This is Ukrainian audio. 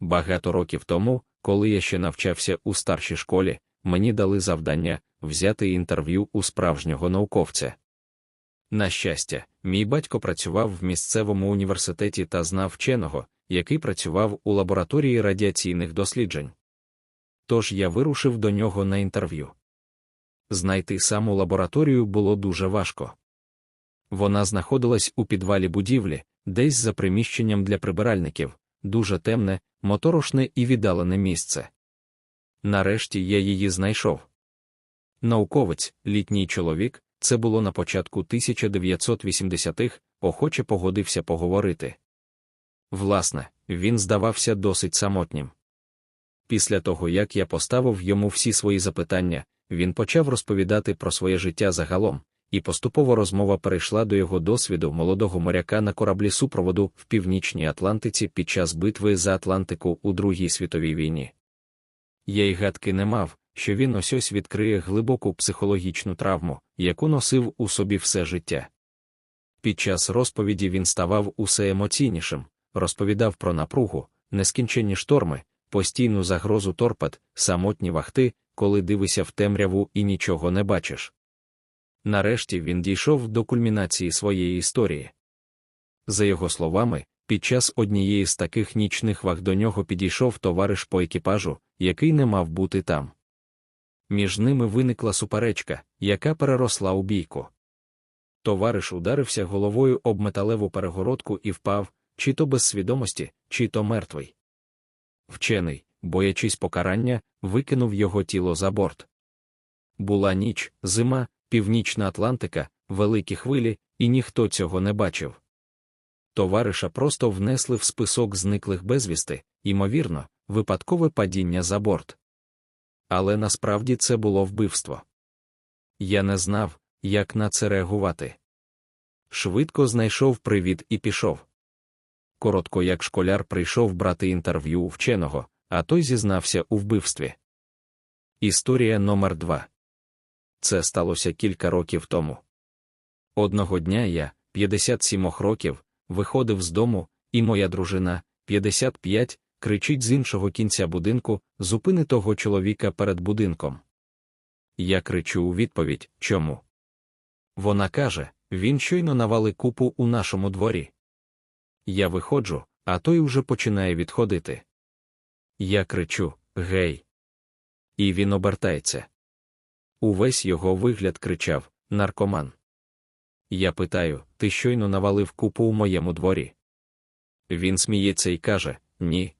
Багато років тому, коли я ще навчався у старшій школі, мені дали завдання взяти інтерв'ю у справжнього науковця. На щастя, мій батько працював в місцевому університеті та знав вченого, який працював у лабораторії радіаційних досліджень. Тож я вирушив до нього на інтерв'ю. Знайти саму лабораторію було дуже важко. Вона знаходилась у підвалі будівлі, десь за приміщенням для прибиральників, дуже темне, моторошне і віддалене місце. Нарешті я її знайшов. Науковець, літній чоловік, це було на початку 1980-х, охоче погодився поговорити. Власне, він здавався досить самотнім. Після того, як я поставив йому всі свої запитання, він почав розповідати про своє життя загалом, і поступово розмова перейшла до його досвіду молодого моряка на кораблі супроводу в північній Атлантиці під час битви за Атлантику у Другій світовій війні. Я й гадки не мав, що він ось ось відкриє глибоку психологічну травму, яку носив у собі все життя. Під час розповіді він ставав усе емоційнішим, розповідав про напругу, нескінченні шторми, постійну загрозу торпед, самотні вахти, коли дивишся в темряву і нічого не бачиш. Нарешті він дійшов до кульмінації своєї історії. За його словами, під час однієї з таких нічних вах до нього підійшов товариш по екіпажу, який не мав бути там. Між ними виникла суперечка, яка переросла у бійку. Товариш ударився головою об металеву перегородку і впав, чи то без свідомості, чи то мертвий. Вчений, боячись покарання, викинув його тіло за борт. Була ніч, зима, північна Атлантика, великі хвилі, і ніхто цього не бачив. Товариша просто внесли в список зниклих безвісти, ймовірно, випадкове падіння за борт. Але насправді це було вбивство. Я не знав, як на це реагувати. Швидко знайшов привід і пішов. Коротко як школяр прийшов брати інтерв'ю у вченого, а той зізнався у вбивстві. Історія номер 2 Це сталося кілька років тому. Одного дня я, 57 років, виходив з дому, і моя дружина, 55, кричить з іншого кінця будинку зупини того чоловіка перед будинком. Я кричу у відповідь чому? Вона каже він щойно навали купу у нашому дворі. Я виходжу, а той уже починає відходити. Я кричу Гей. І він обертається. Увесь його вигляд кричав наркоман. Я питаю ти щойно навалив купу у моєму дворі. Він сміється і каже Ні,